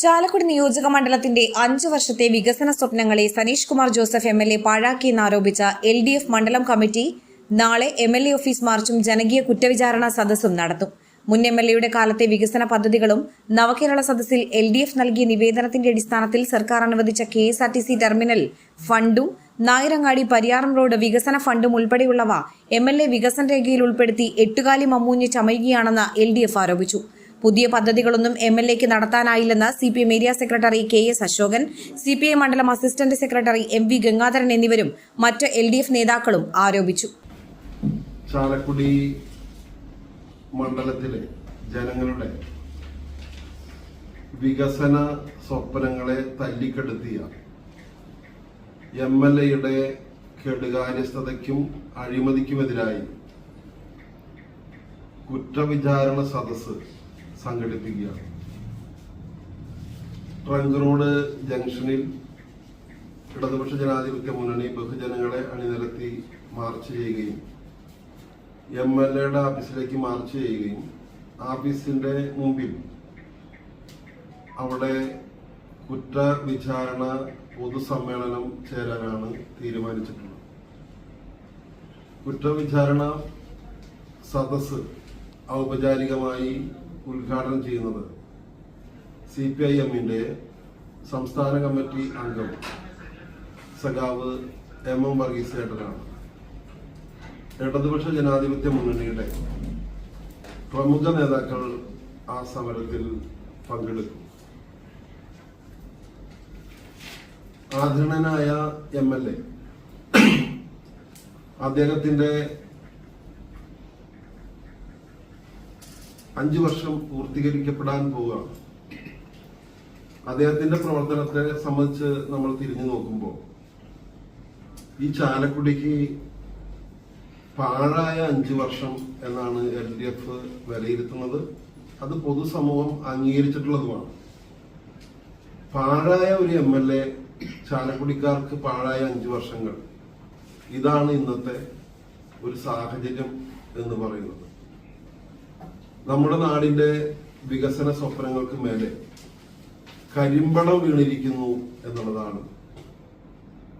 ചാലക്കുടി നിയോജക മണ്ഡലത്തിന്റെ അഞ്ചു വർഷത്തെ വികസന സ്വപ്നങ്ങളെ Saneesh Kumar Joseph M L A പാഴാക്കിയെന്നാരോപിച്ച L D F മണ്ഡലം കമ്മിറ്റി നാളെ എം എൽ എ ഓഫീസ് മാർച്ചും ജനകീയ കുറ്റവിചാരണ സദസ്സും നടത്തും. മുൻ എം എൽ എയുടെ കാലത്തെ വികസന പദ്ധതികളും നവകേരള സദസ്സിൽ എൽ ഡി എഫ് നൽകിയ നിവേദനത്തിന്റെ അടിസ്ഥാനത്തിൽ സർക്കാർ അനുവദിച്ച K S R T C terminal ഫണ്ടും നായരങ്ങാടി പരിയാറം റോഡ് വികസന ഫണ്ടും ഉൾപ്പെടെയുള്ളവ എം എൽ എ വികസന രേഖയിൽ ഉൾപ്പെടുത്തി എട്ടുകാലി മമ്മൂഞ്ഞ് ചമയുകയാണെന്ന് എൽ ഡി എഫ് ആരോപിച്ചു. പുതിയ പദ്ധതികളൊന്നും എം എൽ എക്ക് നടത്താനായില്ലെന്ന് C P M area secretary K S Asokan C P I മണ്ഡലം assistant secretary M V Gangadharan എന്നിവരും മറ്റ് എൽ ഡി എഫ് നേതാക്കളും ആരോപിച്ചു. ചാലക്കുടി മണ്ഡലത്തിലെ ജനങ്ങളുടെ വികസന സ്വപ്നങ്ങളെ തല്ലിക്കെടുത്തിയ എം എൽ എയുടെ കെടുകാര്യസ്ഥതയ്ക്കും അഴിമതിക്കുമെതിരായി കുറ്റവിചാരണ സദസ്സ് സംഘടിപ്പിക്കുകയാണ് ട്രങ്ക് റോഡ് ജംഗ്ഷനിൽ ഇടതുപക്ഷ ജനാധിപത്യ മുന്നണി ബഹുജനങ്ങളെ അണിനിരത്തി മാർച്ച് ചെയ്യുകയും എം എൽ എയുടെ ഓഫീസിലേക്ക് മാർച്ച് ചെയ്യുകയും ഓഫീസിന്റെ മുമ്പിൽ അവിടെ കുറ്റവിചാരണ പൊതുസമ്മേളനം ചേരാനാണ് തീരുമാനിച്ചിട്ടുള്ളത്. കുറ്റവിചാരണ സദസ് ഔപചാരികമായി ഉദ്ഘാടനം ചെയ്യുന്നത് സി പി ഐ എമ്മിന്റെ സംസ്ഥാന കമ്മിറ്റി അംഗം സഖാവ് എം എം വർഗീസ് ഏട്ടനാണ്. ഇടതുപക്ഷ ജനാധിപത്യ മുന്നണിയുടെ പ്രമുഖ നേതാക്കൾ ആ സമരത്തിൽ പങ്കെടുക്കും. ആദരണനായ എം എൽ എ അദ്ദേഹത്തിന്റെ അഞ്ചു വർഷം പൂർത്തീകരിക്കപ്പെടാൻ പോവുകയാണ്. അദ്ദേഹത്തിന്റെ പ്രവർത്തനത്തെ സംബന്ധിച്ച് നമ്മൾ തിരിഞ്ഞു നോക്കുമ്പോൾ ഈ ചാലക്കുടിക്ക് പാഴായ അഞ്ചു വർഷം എന്നാണ് എൽ ഡി എഫ് വിലയിരുത്തുന്നത്. അത് പൊതുസമൂഹം അംഗീകരിച്ചിട്ടുള്ളതുമാണ്. പാഴായ ഒരു എം എൽ എ ചാലക്കുടിക്കാർക്ക് പാഴായ അഞ്ചു വർഷങ്ങൾ. ഇതാണ് ഇന്നത്തെ ഒരു സാഹചര്യം എന്ന് പറയുന്നത്. നമ്മുടെ നാടിന്റെ വികസന സ്വപ്നങ്ങൾക്ക് മേലെ കരിമ്പടം വീണിരിക്കുന്നു എന്നുള്ളതാണ്.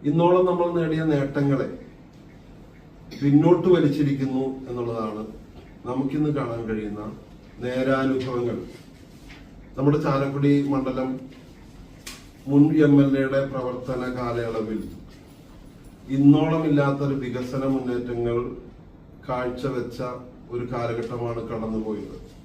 ഇന്നോളം നമ്മൾ നേടിയ നേട്ടങ്ങളെ പിന്നോട്ട് വലിച്ചിരിക്കുന്നു എന്നുള്ളതാണ് നമുക്കിന്ന് കാണാൻ കഴിയുന്ന നേരാനുഭവങ്ങൾ. നമ്മുടെ ചാലക്കുടി മണ്ഡലം മുൻ എം എൽ എയുടെ പ്രവർത്തന കാലയളവിൽ ഇന്നോളമില്ലാത്തൊരു വികസന മുന്നേറ്റങ്ങൾ കാഴ്ചവെച്ച ഒരു കാലഘട്ടമാണ് കടന്നുപോയത്.